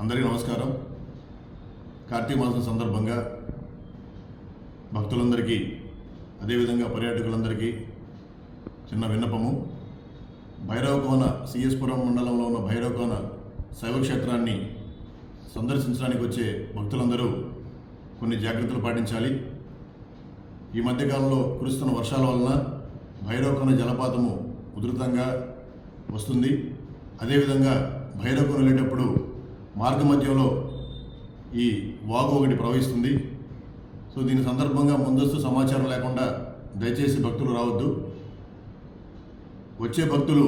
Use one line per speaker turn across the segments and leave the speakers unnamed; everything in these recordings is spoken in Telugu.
అందరికీ నమస్కారం. కార్తీక మాసం సందర్భంగా భక్తులందరికీ అదేవిధంగా పర్యాటకులందరికీ చిన్న విన్నపము. భైరవకోన సిఎస్పురం మండలంలో ఉన్న భైరవకోన శైవక్షేత్రాన్ని సందర్శించడానికి వచ్చే భక్తులందరూ కొన్ని జాగ్రత్తలు పాటించాలి. ఈ మధ్యకాలంలో కురుస్తున్న వర్షాల వలన భైరవకోన జలపాతము ఉధృతంగా వస్తుంది. అదేవిధంగా భైరవకోన వెళ్ళేటప్పుడు మార్గ మధ్యంలో ఈ వాగు ఒకటి ప్రవహిస్తుంది. సో దీని సందర్భంగా ముందస్తు సమాచారం లేకుండా దయచేసి భక్తులు రావద్దు. వచ్చే భక్తులు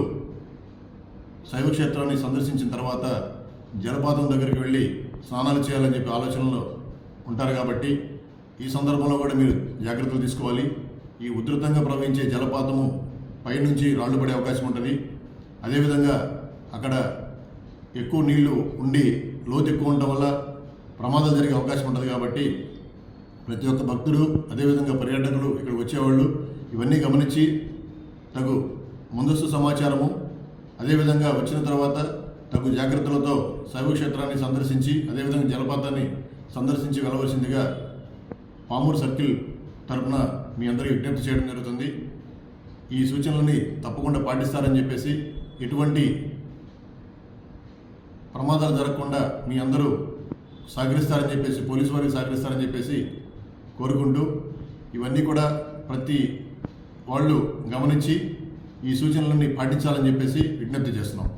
శైవ క్షేత్రాన్ని సందర్శించిన తర్వాత జలపాతం దగ్గరికి వెళ్ళి స్నానాలు చేయాలని చెప్పి ఆలోచనలో ఉంటారు కాబట్టి ఈ సందర్భంలో కూడా మీరు జాగ్రత్తలు తీసుకోవాలి. ఈ ఉధృతంగా ప్రవహించే జలపాతము పైనుంచి రాళ్ళు పడే అవకాశం ఉంటుంది. అదేవిధంగా అక్కడ ఎక్కువ నీళ్ళు ఉండి లోతు ఎక్కువ ఉండడం వల్ల ప్రమాదాలు జరిగే అవకాశం ఉంటుంది కాబట్టి ప్రతి ఒక్క భక్తుడు అదేవిధంగా పర్యాటకులు ఇక్కడికి వచ్చేవాళ్ళు ఇవన్నీ గమనించి తగు ముందస్తు సమాచారము అదేవిధంగా వచ్చిన తర్వాత తగు జాగ్రత్తలతో శైవ క్షేత్రాన్ని సందర్శించి అదేవిధంగా జలపాతాన్ని సందర్శించి వెళ్ళవలసిందిగా పామూరు సర్కిల్ తరపున మీ అందరికీ విజ్ఞప్తి చేయడం జరుగుతుంది. ఈ సూచనలని తప్పకుండా పాటిస్తారని చెప్పేసి ఎటువంటి ప్రమాదాలు జరగకుండా మీ అందరూ సహకరిస్తారని చెప్పేసి పోలీసు వారికి సహకరిస్తారని చెప్పేసి కోరుకుంటూ ఇవన్నీ కూడా ప్రతి వాళ్ళు గమనించి ఈ సూచనలన్నీ పాటించాలని చెప్పేసి విజ్ఞప్తి చేస్తున్నాం.